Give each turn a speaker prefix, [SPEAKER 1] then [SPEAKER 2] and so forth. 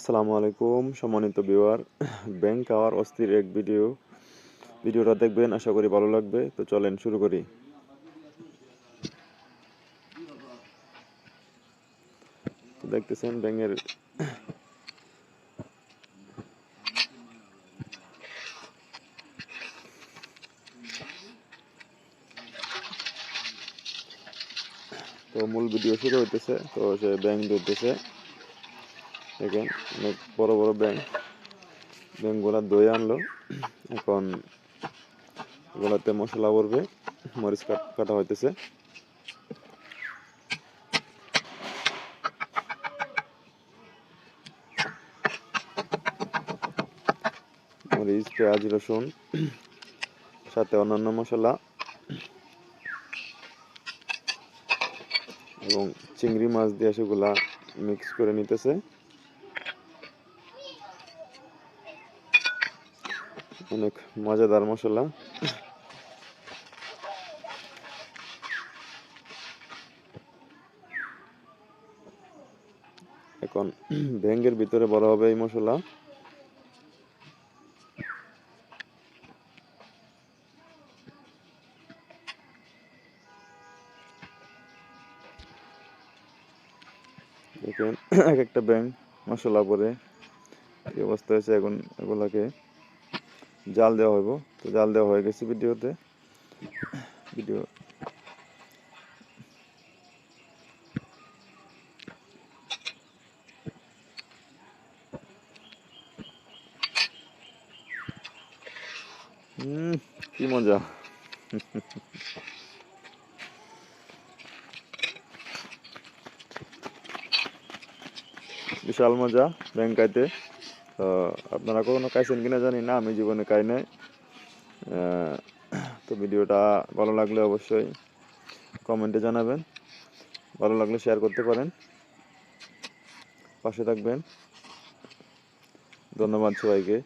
[SPEAKER 1] আসসালামু আলাইকুম, সম্মানিত ভিউয়ার ব্যাংক আওয়ার অস্থির এক ভিডিও ভিডিওটা দেখবেন, আশা করি ভালো লাগবে। তো চলেন শুরু করি। দেখতেছেন ব্যাংকের তো মূল ভিডিও শুরু হইতেছে। তো সে ব্যাংক ধরতেছে। দেখেন, অনেক বড় বড় ব্যাংক ব্যাংকগুলা দই আনলো। এখন এগুলাতে মশলা পড়বে মরিচ কাটা হইতেছে। মরিচ, পেঁয়াজ, রসুন, সাথে অন্যান্য মশলা এবং চিংড়ি মাছ দিয়ে সেগুলা মিক্স করে নিতেছে। অনেক মজাদার মশলা। এখন ভেঙ্গের ভিতরে বড় হবে এই মশলা। এক একটা ব্যাংক মশলা পরে কি অবস্থা হয়েছে এখন এগুলাকে। জাল দেওয়া হইব। তো জাল দেওয়া হয়ে গেছে ভিডিওতে। ভিডিও। হুম কি মজা। বিশাল মজা ব্যাংক খাইতে তো আপনারা কখনো খাইছেন কিনা জানি না, আমি জীবনে খাই নাই। তো ভিডিওটা ভালো লাগলে অবশ্যই কমেন্টে জানাবেন। ভালো লাগলে শেয়ার করতে পারেন। পাশে থাকবেন। ধন্যবাদ সবাইকে।